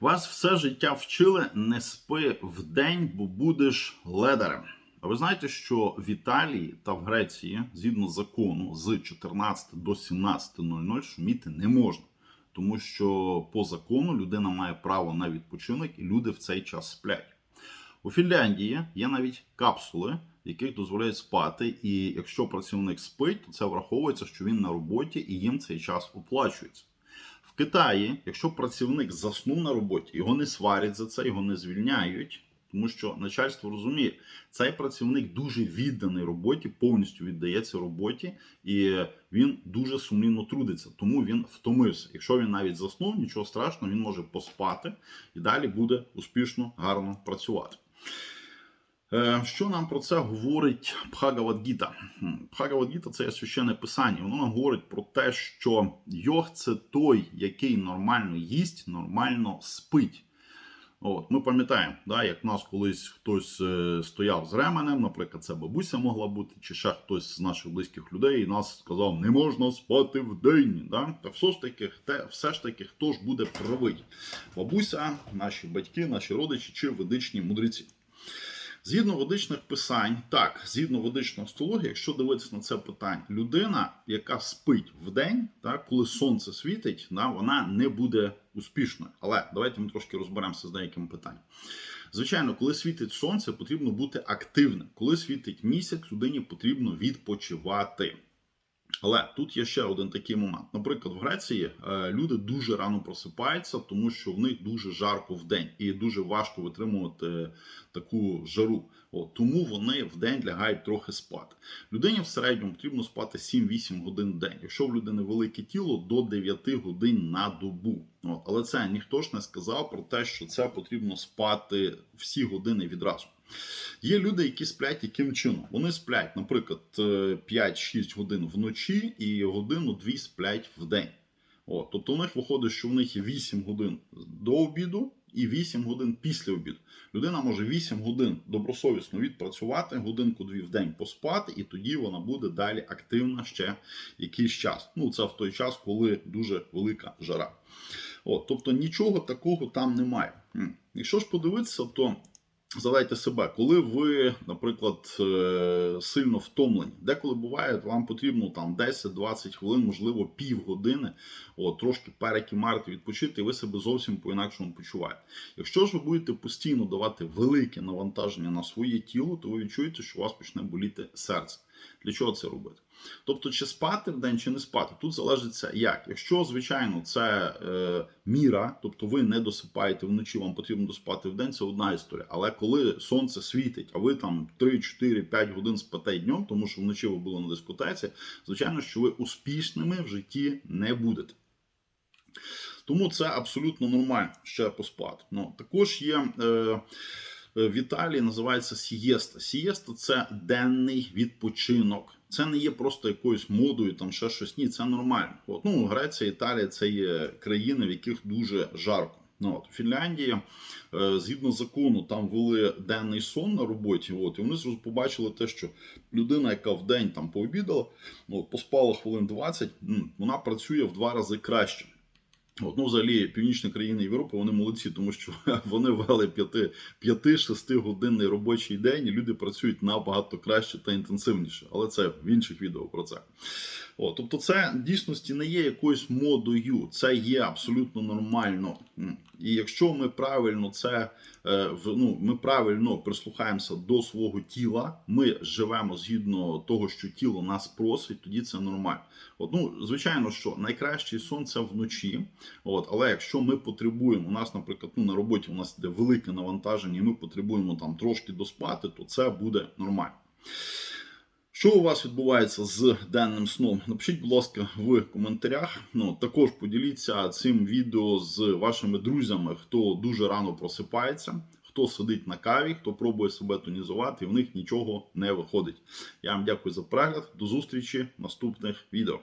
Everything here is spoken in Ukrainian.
Вас все життя вчили не спи вдень, бо будеш ледарем. А ви знаєте, що в Італії та в Греції, згідно закону, з 14 до 17.00 шуміти не можна. Тому що по закону людина має право на відпочинок, і люди в цей час сплять. У Фінляндії є навіть капсули, яких дозволяють спати. І якщо працівник спить, то це враховується, що він на роботі і їм цей час оплачується. В Китаї, якщо працівник заснув на роботі, його не сварять за це, його не звільняють, тому що начальство розуміє, цей працівник дуже відданий роботі, повністю віддається роботі, і він дуже сумлінно трудиться, тому він втомився. Якщо він навіть заснув, нічого страшного, він може поспати і далі буде успішно, гарно працювати. Е, Що нам про це говорить Бхагавадгіта? Бхагавадгіта це священне писання. Воно нам говорить про те, що йог це той, який нормально їсть, нормально спить. От, Ми пам'ятаємо, да, як в нас колись хтось е, стояв з ременем, наприклад, це бабуся могла бути, чи ще хтось з наших близьких людей, і нас сказав, не можна спати в день. Да? Та все ж таки, те, все ж таки, хто ж буде правий? Бабуся, наші батьки, наші родичі чи ведичні мудреці. Згідно ведичних писань, так, згідно ведичної астрології, якщо дивитися на це питання, людина, яка спить в день, так, коли сонце світить, да, вона не буде успішною. Але давайте ми трошки розберемося з деякими питаннями. Звичайно, коли світить сонце, потрібно бути активним. Коли світить місяць, людині потрібно відпочивати. Але тут є ще один такий момент. Наприклад, в Греції е, люди дуже рано просипаються, тому що в них дуже жарко в день і дуже важко витримувати таку жару. От, тому вони в день лягають трохи спати. Людині в середньому потрібно спати 7-8 годин в день. Якщо в людини велике тіло, до 9 годин на добу. От, але це ніхто ж не сказав про те, що це потрібно спати всі години відразу. Є люди, які сплять яким чином? Вони сплять, наприклад, е, 5-6 годин вночі і годину-дві сплять в день. От, тобто у них виходить, що в них є 8 годин до обіду і 8 годин після обіду. Людина може 8 годин добросовісно відпрацювати, годинку-дві в день поспати, і тоді вона буде далі активна ще якийсь час. Ну, це в той час, коли дуже велика жара. От, тобто нічого такого там немає. Якщо ж подивитися, то Задайте себе, коли ви, наприклад, е, сильно втомлені, деколи буває, вам потрібно там 10-20 хвилин, можливо, півгодини, от, трошки перекімарити, відпочити, і ви себе зовсім по-інакшому почуваєте. Якщо ж ви будете постійно давати велике навантаження на своє тіло, то ви відчуєте, що у вас почне боліти серце. Для чого це робити? Тобто, чи спати в день, чи не спати, тут залежить це як. Якщо, звичайно, це е, міра, тобто ви не досипаєте вночі, вам потрібно доспати в день, це одна історія. Але коли сонце світить, а ви там 3, 4, 5 годин спите днем, тому що вночі ви були на дискотеці, звичайно, що ви успішними в житті не будете. Тому це абсолютно нормально ще поспати. Ну, також є. Е, в Італії називається сієста. Сієста це денний відпочинок. Це не є просто якоюсь модою, там ще щось. Ні, це нормально. От, ну, Греція, Італія це є країни, в яких дуже жарко. Ну, от, Фінляндія, е, згідно закону, там вели денний сон на роботі. От, і вони побачили те, що людина, яка в день там пообідала, ну, поспала хвилин 20, вона працює в два рази краще. От, ну, взагалі, північні країни Європи вони молодці, тому що вони ввели 5-6 годинний робочий день, і люди працюють набагато краще та інтенсивніше. Але це в інших відео про це. От, тобто, це в дійсності не є якоюсь модою, це є абсолютно нормально. І якщо ми правильно це е, ну, ми правильно прислухаємося до свого тіла, ми живемо згідно того, що тіло нас просить, тоді це нормально. От, ну, звичайно, що найкращий сон це вночі. От, але якщо ми потребуємо, у нас, наприклад, ну, на роботі у нас йде велике навантаження, і ми потребуємо там трошки доспати, то це буде нормально. Що у вас відбувається з денним сном? Напишіть, будь ласка, в коментарях. Ну також поділіться цим відео з вашими друзями, хто дуже рано просипається, хто сидить на каві, хто пробує себе тонізувати, і в них нічого не виходить. Я вам дякую за перегляд. До зустрічі в наступних відео.